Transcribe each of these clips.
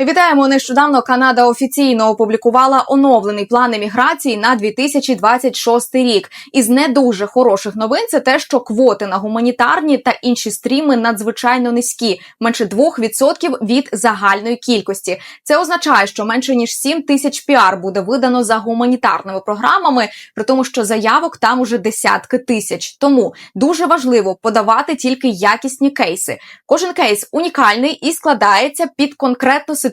Вітаємо! Нещодавно Канада офіційно опублікувала оновлений план еміграції на 2026 рік. Із не дуже хороших новин це те, що квоти на гуманітарні та інші стріми надзвичайно низькі, менше 2% від загальної кількості. Це означає, що менше ніж 7 тисяч піар буде видано за гуманітарними програмами, при тому, що заявок там уже десятки тисяч. Тому дуже важливо подавати тільки якісні кейси. Кожен кейс унікальний і складається під конкретну ситуацію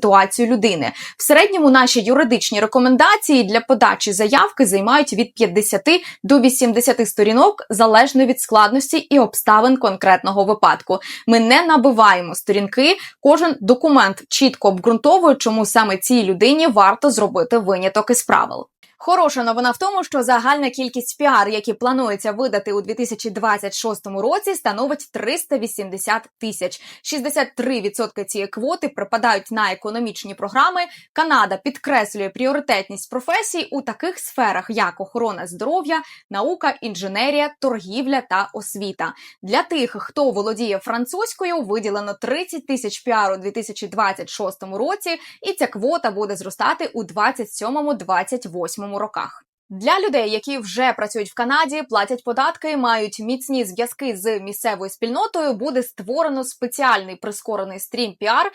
людини. В середньому наші юридичні рекомендації для подачі заявки займають від 50 до 80 сторінок залежно від складності і обставин конкретного випадку. Ми не набиваємо сторінки. Кожен документ чітко обґрунтовує, чому саме цій людині варто зробити виняток із правил. Хороша новина в тому, що загальна кількість піар, які планується видати у 2026 році, становить 380 тисяч. 63% цієї квоти припадають на економічні програми. Канада підкреслює пріоритетність професій у таких сферах, як охорона здоров'я, наука, інженерія, торгівля та освіта. Для тих, хто володіє французькою, виділено 30 тисяч піар у 2026 році, і ця квота буде зростати у 27-28 роках. Для людей, які вже працюють в Канаді, платять податки, мають міцні зв'язки з місцевою спільнотою, буде створено спеціальний прискорений стрім піар.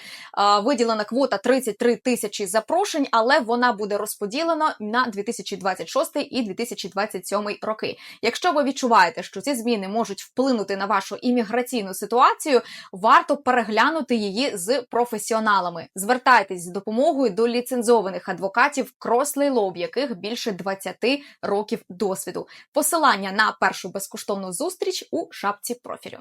Виділена квота 33 тисячі запрошень, але вона буде розподілена на 2026 і 2027 роки. Якщо ви відчуваєте, що ці зміни можуть вплинути на вашу імміграційну ситуацію, варто переглянути її з професіоналами. Звертайтесь з допомогою до ліцензованих адвокатів Law, яких більше 20 років досвіду. Посилання на першу безкоштовну зустріч у шапці профілю.